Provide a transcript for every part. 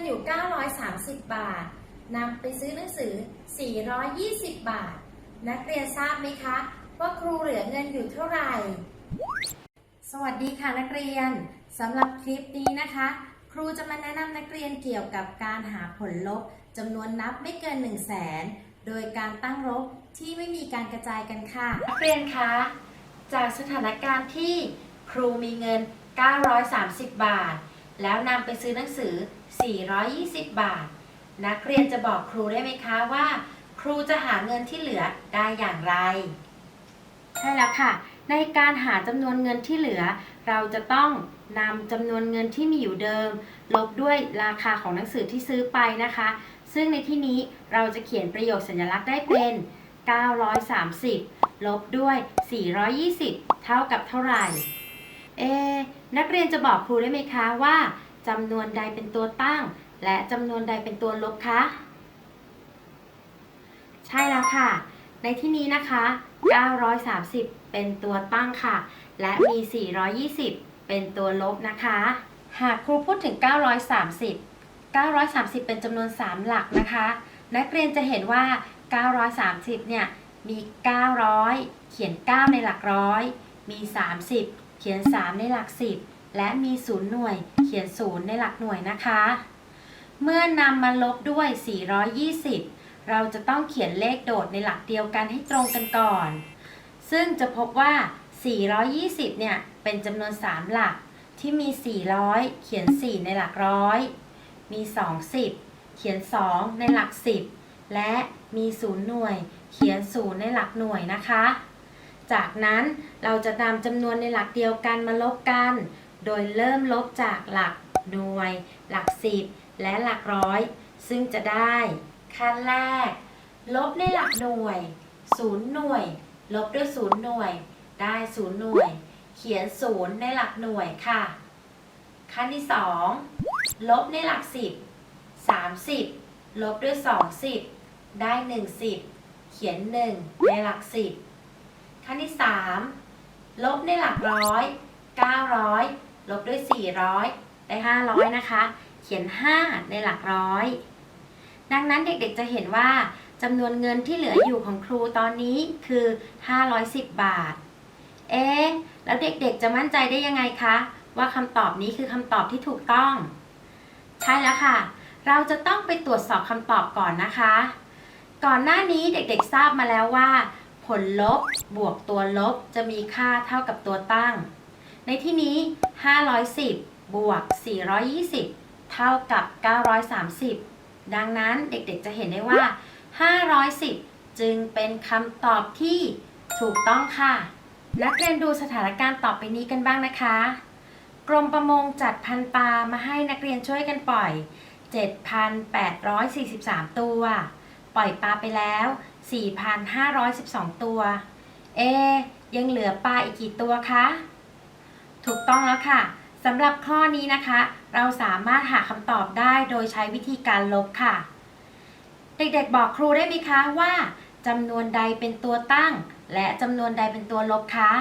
ินอยู่ 930 บาทนำไปซื้อหนังสือ 420 บาท นักเรียนทราบไหมคะ ว่าครูเหลือเงินอยู่เท่าไหร่ สวัสดีค่ะนักเรียนสำหรับคลิปนี้นะคะ ครูจะมาแนะนำนักเรียนเกี่ยวกับการหาผลลบจำนวนนับไม่เกิน 1 0 0 0 0แสนโดยการตั้งลบที่ไม่มีการกระจายกันค่ะ นักเรียนคะจากสถานการณ์ที่ครูมีเงิน 930 บาท แล้วนำไปซื้อหนังสือ 420 บาท นักเรียนจะบอกครูได้ไหมคะว่า ครูจะหาเงินที่เหลือได้อย่างไร ใช่แล้วค่ะ ในการหาจำนวนเงินที่เหลือ เราจะต้องนำจำนวนเงินที่มีอยู่เดิม ลบด้วยราคาของหนังสือที่ซื้อไปนะคะ ซึ่งในที่นี้เราจะเขียนประโยคสัญลักษณ์ได้เป็น 930 ลบด้วย 420 เท่ากับเท่าไหร่ เอ นักเรียนจะบอกครูได้ไหมคะว่าจำนวนใดเป็นตัวตั้ง และจำนวนใดเป็นตัวลบคะ ใช่แล้วค่ะ ในที่นี้นะคะ 930 เป็นตัวตั้งค่ะ และมี 420 เป็นตัวลบนะคะ หากครูพูดถึง 930 930 เป็นจำนวน 3 หลักนะคะ นักเรียนจะเห็นว่า 930 เนี่ย มี 900 เขียน 9 ในหลักร้อย มี 30 เขียน 3 ในหลัก 10 และมี 0 หน่วย เขียน 0 ในหลักหน่วยนะคะ เมื่อนำมาลบด้วย 420 เราจะต้องเขียนเลขโดดในหลักเดียวกันให้ตรงกันก่อน ซึ่งจะพบว่า 420 เนี่ย เป็นจำนวน 3 หลักที่มี 400 เขียน 4 ในหลักร้อย มี 20 เขียน 2 ในหลัก 10 และมี 0 หน่วย เขียน 0 ในหลักหน่วยนะคะ จากนั้นเราจะนำจำนวนในหลักเดียวกันมาลบกัน โดยเริ่มลบจากหลักหน่วย หลัก10และหลักร้อย ซึ่งจะได้ขั้นแรก ลบในหลักหน่วย0หน่วย ลบด้วย0หน่วย ได้0หน่วย เขียน0ในหลักหน่วยค่ะ ขั้นที่ 2 ลบในหลัก 10 30 ลบด้วย 2 10 ได้ 1 10 เขียน 1 ในหลัก 10 ขั้นที่ 3 ลบในหลักร้อย 900 ลบด้วย 400 ได้ 500 นะคะ เขียน 5 ในหลักร้อย ดังนั้นเด็กๆจะเห็นว่าจำนวนเงินที่เหลืออยู่ของครูตอนนี้คือ 510 บาท เอ๊ะ แล้วเด็กๆจะมั่นใจได้ยังไงคะ ว่าคำตอบนี้คือคำตอบที่ถูกต้อง ใช่แล้วค่ะ เราจะต้องไปตรวจสอบคำตอบก่อนนะคะ ก่อนหน้านี้เด็กๆทราบมาแล้วว่า ผลลบบวกตัวลบจะมีค่าเท่ากับตัวตั้ง ในที่นี้ 510 บวก 420 เท่ากับ 930 ดังนั้นเด็กๆจะเห็นได้ว่า 510 จึงเป็นคำตอบที่ถูกต้องค่ะ นักเรียนดูสถานการณ์ต่อไปนี้กันบ้างนะคะ กรมประมงจัดพันปลามาให้นักเรียนช่วยกันปล่อย 7,843 ตัว ปล่อยปลาไปแล้ว4,512 ตัว เอ ยังเหลือปลาอีกกี่ตัวคะ ถูกต้องแล้วค่ะสำหรับข้อนี้นะคะ เราสามารถหาคำตอบได้โดยใช้วิธีการลบค่ะ เด็กๆบอกครูได้ไหมคะว่าจำนวนใดเป็นตัวตั้ง และจำนวนใดเป็นตัวลบคะ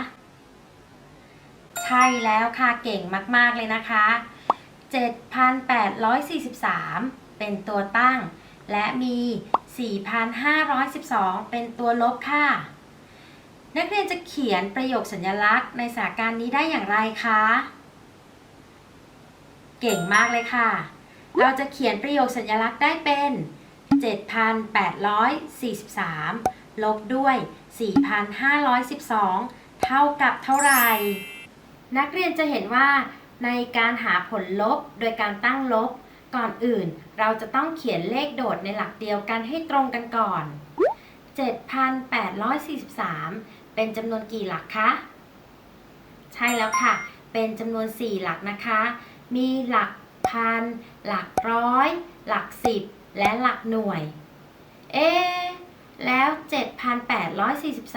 ใช่แล้วค่ะเก่งมากๆเลยนะคะ 7,843 เป็นตัวตั้ง และมี 4,512 เป็นตัวลบค่ะ นักเรียนจะเขียนประโยคสัญลักษณ์ในสถานการณ์นี้ได้อย่างไรคะ เก่งมากเลยค่ะ เราจะเขียนประโยคสัญลักษณ์ได้เป็น 7,843 ลบด้วย 4,512 เท่ากับเท่าไหร่ นักเรียนจะเห็นว่าในการหาผลลบโดยการตั้งลบ ก่อนอื่นเราจะต้องเขียนเลขโดดในหลักเดียวกันให้ตรงกันก่อน 7,843 เป็นจำนวนกี่หลักคะ ใช่แล้วค่ะ เป็นจำนวน 4 หลักนะคะ มีหลักพัน หลักร้อย หลักสิบ และหลักหน่วย เอ๊แล้ว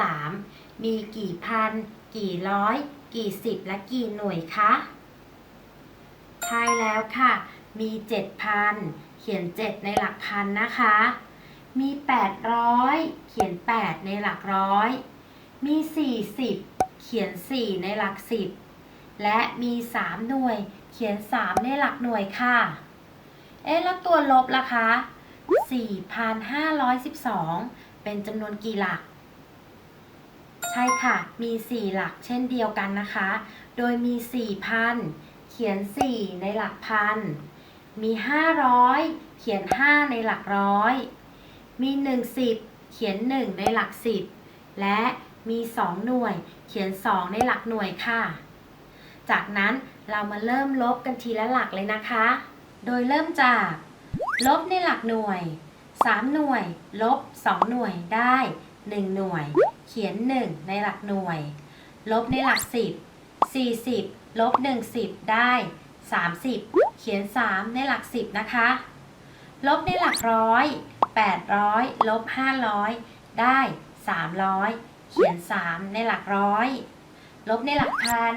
7,843 มีกี่พัน กี่ร้อย กี่สิบ และกี่หน่วยคะ ใช่แล้วค่ะ มี 7,000 เขียน 7 ในหลักพันนะคะ มี 800 เขียน 8 ในหลักร้อย มี 40 เขียน 4 ในหลัก 10 และมี 3 หน่วย เขียน 3 ในหลักหน่วยค่ะ เอ๊ะแล้วตัวลบล่ะคะ 4,512 เป็นจำนวนกี่หลักใช่ค่ะ มี 4 หลักเช่นเดียวกันนะคะ โดยมี 4,000 เขียน 4 ในหลักพัน มี 500 เขียน 5 ในหลักร้อย มี 10 เขียน 1 ในหลัก 10 และมี 2 หน่วย เขียน 2 ในหลักหน่วยค่ะ จากนั้นเรามาเริ่มลบกันทีละหลักเลยนะคะ โดยเริ่มจาก ลบในหลักหน่วย 3 หน่วย ลบ 2 หน่วยได้ 1 หน่วย เขียน 1 ในหลักหน่วย ลบในหลัก 10 40 ลบ 1 10 ได้ 30 เขียน 3 ในหลัก 10 นะคะ ลบในหลักร้อย800 ลบ 500 ได้ 300 เขียน 3 ในหลักร้อย ลบในหลักพัน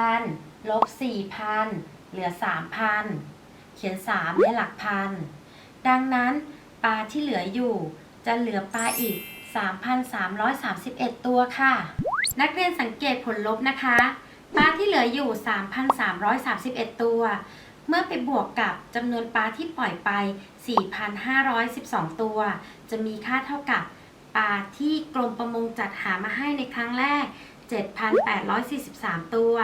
7,000 ลบ 4,000 เหลือ 3,000 เขียน 3 ในหลักพัน ดังนั้นปลาที่เหลืออยู่ จะเหลือปลาอีก 3,331 ตัวค่ะ นักเรียนสังเกตผลลบนะคะ ปลาที่เหลืออยู่ 3,331 ตัว เมื่อไปบวกกับจำนวนปลาที่ปล่อยไป 4,512 ตัว จะมีค่าเท่ากับปลาที่กรมประมงจัดหามาให้ในครั้งแรก 7,843 ตัว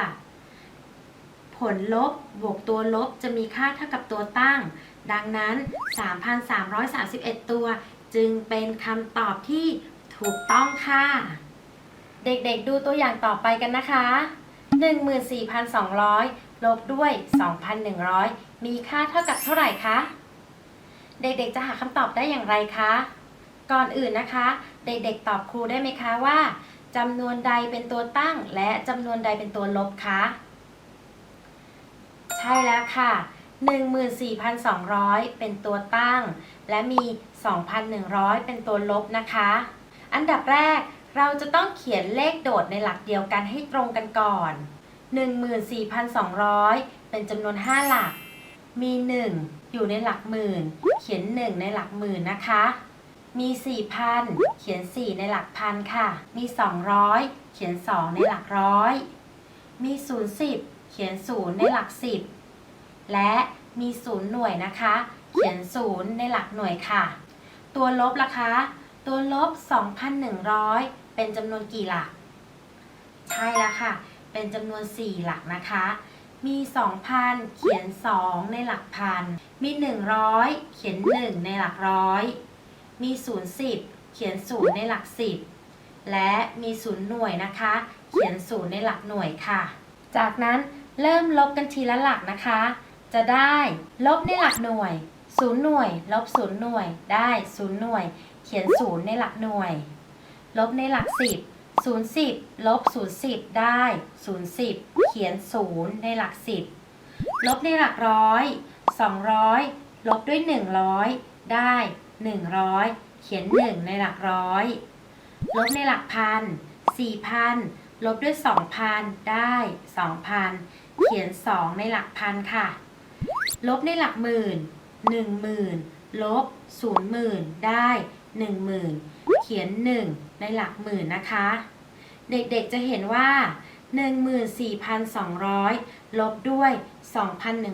ผลลบบวกตัวลบจะมีค่าเท่ากับตัวตั้ง ดังนั้น 3,331 ตัว จึงเป็นคำตอบที่ถูกต้องค่ะ เด็กๆดูตัวอย่างต่อไปกันนะคะ 14,200 ลบด้วย 2,100 มีค่าเท่ากับเท่าไหร่คะ เด็กๆจะหาคำตอบได้อย่างไรคะ ก่อนอื่นนะคะ เด็กๆตอบครูได้ไหมคะว่าจำนวนใดเป็นตัวตั้ง และจำนวนใดเป็นตัวลบคะ ใช่แล้วค่ะ 14,200 เป็นตัวตั้ง และมี 2,100 เป็นตัวลบนะคะ อันดับแรก เราจะต้องเขียนเลขโดดในหลักเดียวกันให้ตรงกันก่อน 14,200 เป็นจำนวน 5 หลัก มี 1 อยู่ในหลักหมื่น เขียน 1 ในหลักหมื่นนะคะ มี 4,000 เขียน 4 ในหลักพันค่ะ มี 200 เขียน 2 ในหลักร้อย มี 010 เขียน 0 ในหลัก 10 และมี 0 หน่วยนะคะ เขียน 0 ในหลักหน่วยค่ะ ตัวลบล่ะคะตัวลบ 2,100 เป็นจำนวนกี่หลัก ใช่แล้วค่ะ เป็นจำนวน 4 หลักนะคะ มี 2,000 เขียน 2 ในหลักพัน มี 100 เขียน 1 ในหลักร้อย มี 010 เขียน 0 ในหลัก 10 และมี0หน่วยนะคะ เขียน 0 ในหลักหน่วยค่ะ จากนั้นเริ่มลบกันทีละหลักนะคะ จะได้ลบในหลักหน่วย 0 หน่วย ลบ 0 หน่วย ได้ 0 หน่วย เขียน 0 ในหลักหน่วย ลบในหลัก10 0 10ลบ0 10ได้0 10เขียน0ในหลัก10ลบในหลักร้อย200ลบด้วย100ได้100เขียน1ในหลักร้อยลบในหลักพัน4,000ลบด้วย2,000ได้2,000เขียน2ในหลักพันค่ะ ลบในหลักหมื่น10,000ลบ0,000ได้10,000เขียน 1 ในหลักหมื่นนะคะ เด็กๆจะเห็นว่า 14,200 ลบด้วย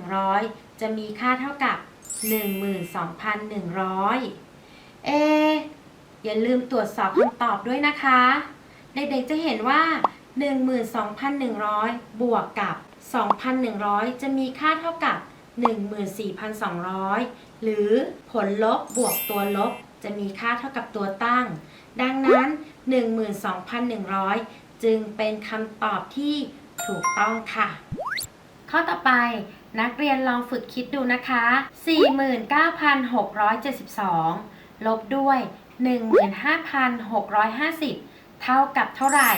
2,100 จะมีค่าเท่ากับ 12,100 เอ อย่าลืมตรวจสอบคำตอบด้วยนะคะ เด็กๆจะเห็นว่า 12,100 บวกกับ 2,100 จะมีค่าเท่ากับ 14,200 หรือผลลบบวกตัวลบ จะมีค่าเท่ากับตัวตั้ง ดังนั้น 12,100 จึงเป็นคำตอบที่ถูกต้องค่ะ ข้อต่อไปนักเรียนลองฝึกคิดดูนะคะ 49,672 ลบด้วย 15,650 เท่ากับเท่าไหร่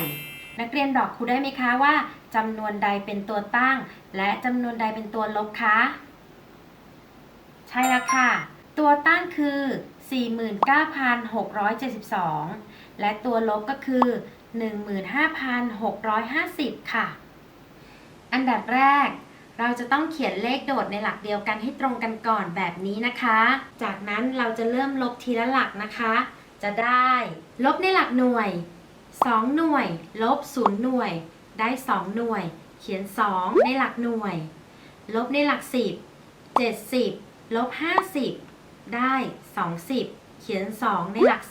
นักเรียนบอกครูได้ไหมคะว่าจำนวนใดเป็นตัวตั้ง และจำนวนใดเป็นตัวลบคะ ใช่แล้วค่ะ ตัวตั้งคือ 49,672 และตัวลบก็คือ 15,650 ค่ะ อันดับแรก เราจะต้องเขียนเลขโดดในหลักเดียวกันให้ตรงกันก่อนแบบนี้นะคะ จากนั้นเราจะเริ่มลบทีละหลักนะคะ จะได้ ลบในหลักหน่วย 2 หน่วย ลบ 0 หน่วย ได้ 2 หน่วย เขียน 2 ในหลักหน่วย ลบในหลัก 10 70 ลบ 50 ได้ 20 เขียน 2 ในหลัก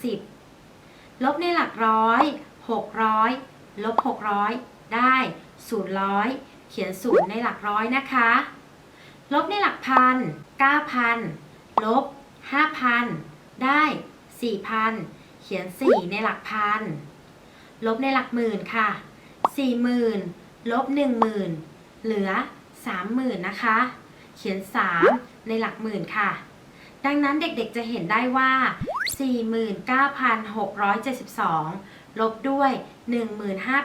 10 ลบในหลักร้อย600 ลบ 600 ได้000เขียน 0 ในหลักร้อยนะคะ ลบในหลักพัน9,000 ลบ 5,000 ได้ 4,000 เขียน 4 ในหลักพัน ลบในหลักหมื่นค่ะ 40,000 ลบ 10,000 เหลือ 30,000 นะคะ เขียน 3 ในหลักหมื่นค่ะ ดังนั้นเด็กๆจะเห็นได้ว่า 49,672 ลบด้วย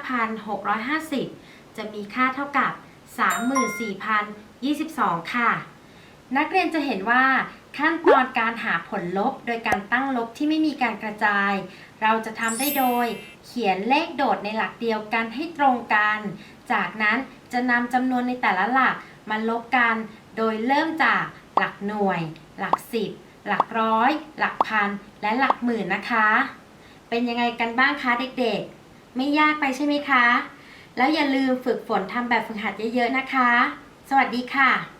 15,650 จะมีค่าเท่ากับ 34,022 ค่ะ นักเรียนจะเห็นว่าขั้นตอนการหาผลลบโดยการตั้งลบที่ไม่มีการกระจาย เราจะทำได้โดย เขียนเลขโดดในหลักเดียวกันให้ตรงกัน จากนั้นจะนำจำนวนในแต่ละหลักมาลบกัน โดยเริ่มจากหลักหน่วย หลักสิบหลักร้อย หลักพัน และหลักหมื่นนะคะ เป็นยังไงกันบ้างคะเด็กๆ ไม่ยากไปใช่ไหมคะ แล้วอย่าลืมฝึกฝนทำแบบฝึกหัดเยอะๆนะคะ สวัสดีค่ะ